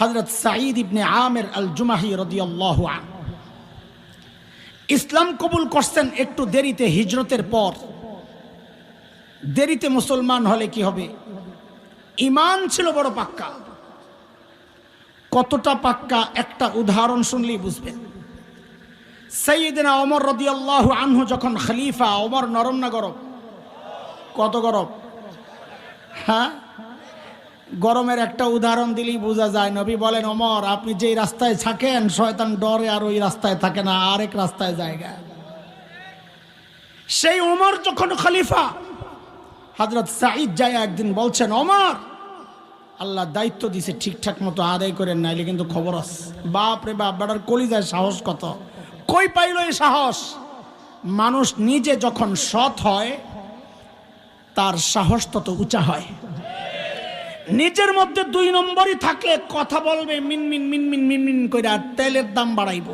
হজরত সাঈদ ইবনে আমের আল জুমাহি রদিয়াল্লাহ ইসলাম কবুল করছেন একটু দেরিতে, হিজরতের পর। দেরিতে মুসলমান হলে কি হবে? ইমান ছিল বড় পাক্কা। কতটা পাক্কা একটা উদাহরণ শুনলেই বুঝবেন। সৈয়দিনা ওমর রদিয়াল্লাহ আনহু যখন খলিফা অমর নরম না গরম? কত গরব হ্যাঁ? গরমের একটা উদাহরণ দিলেই বোঝা যায়। নবী বলেন অমর আপনি যেই রাস্তায় থাকেন, শয়তান ডরে আর ওই রাস্তায় থাকে না, আরেক রাস্তায় জায়গা। সেই ওমর যখন খলিফা হজরত সাঈদ যায় একদিন বলছেন অমর আল্লাহ দায়িত্ব দিছে ঠিকঠাক মতো আদায় করেন, নাইলে কিন্তু খবর আছে বাপ রে বাপ, বেটার কলিজায় সাহস কত? কই পাইল এই সাহস? মানুষ নিজে যখন সৎ হয়, তার সাহস তত উঁচা হয়। নিজের মধ্যে দুই নম্বরই থাকলে কথা বলবে মিনমিন মিনমিন মিনমিন করে আর তেলের দাম বাড়াইব।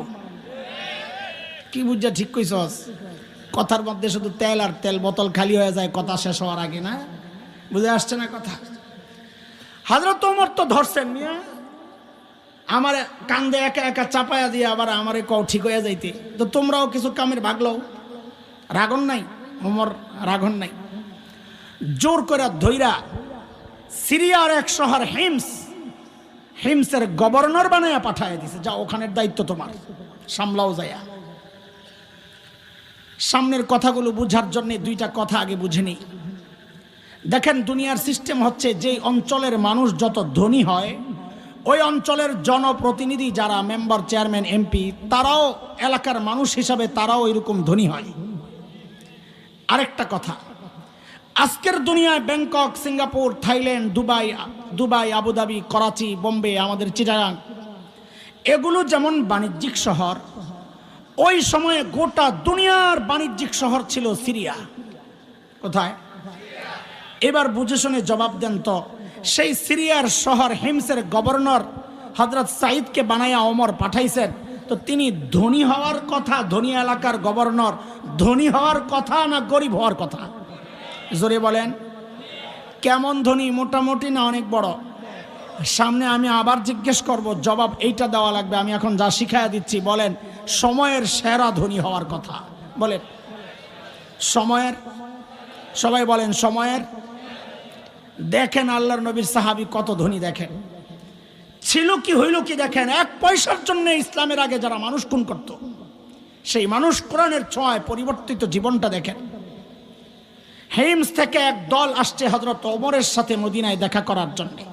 কি বুঝা ঠিক কইছস? কথার মধ্যে শুধু তেল আর তেল, বোতল খালি হয়ে যায়, কথা শেষ হওয়ার আগে, না? বুঝে আসছে না কথা? হাজরত ওমর তো ধরছেন, মিয়া। আমার কান্দে একা একা চাপায়া দিয়ে আবার আমারে কও, ঠিক হয়ে যাইতে। তো তোমরাও কিছু কামের ভাগলো রাগন নাই, ওমর রাগন নাই। জোর করে ধইরা সিরিয়ার এক শহর হিমস। হিমসের গভর্নর বানাইয়া পাঠায় দিছে। যা, ওখানের দায়িত্ব তোমার। সামলাও যায়া। সামনের কথাগুলো বুঝার জন্য দুইটা কথা আগে বুঝে নিই। দেখেন, দুনিয়ার সিস্টেম হচ্ছে যে অঞ্চলের মানুষ যত ধনী হয়, ওই অঞ্চলের জনপ্রতিনিধি যারা মেম্বার চেয়ারম্যান এমপি তারাও এলাকার মানুষ হিসাবে তারাও এরকম ধনী হয়। আরেকটা কথা আজকের দুনিয়ায় Bangkok, Singapore, Thailand, Dubai Dubai, Abu Dhabi, Karachi, Bombay, আমাদের চিটাগাং, এগুলো যেমন বাণিজ্যিক শহর, ওই সময়ে গোটা দুনিয়ার বাণিজ্যিক শহর ছিল সিরিয়া। কোথায়? এবার বুঝে শুনে জবাব দেন তো, সেই সিরিয়ার শহর হিমসের গভর্নর হজরত সাইদকে বানাইয়া অমর পাঠাইছেন। তো তিনি ধনী হওয়ার কথা, ধনী এলাকার গভর্নর, ধনী হওয়ার কথা না গরিব হওয়ার কথা? জোরে বলেন। কেমন ধনী, মোটামুটি না অনেক বড়? সামনে আমি আবার জিজ্ঞেস করব, জবাব এইটা দেওয়া লাগবে, আমি এখন যা শিখাইয়া দিচ্ছি, বলেন, সময়ের সেরা ধনী হওয়ার কথা। বলেন, সময়ের, সবাই বলেন, সময়ের। দেখেন আল্লাহর নবীর সাহাবি কত ধনী দেখেন। ছিল কি, হইল কি দেখেন, এক পয়সার জন্য ইসলামের আগে যারা মানুষ খুন করত, সেই মানুষ কোরআনের ছোঁয়ায় পরিবর্তিত জীবনটা দেখেন। হেমস থেকে এক দল আসছে হজরত ওমরের সাথে মদিনায় দেখা করার জন্যে।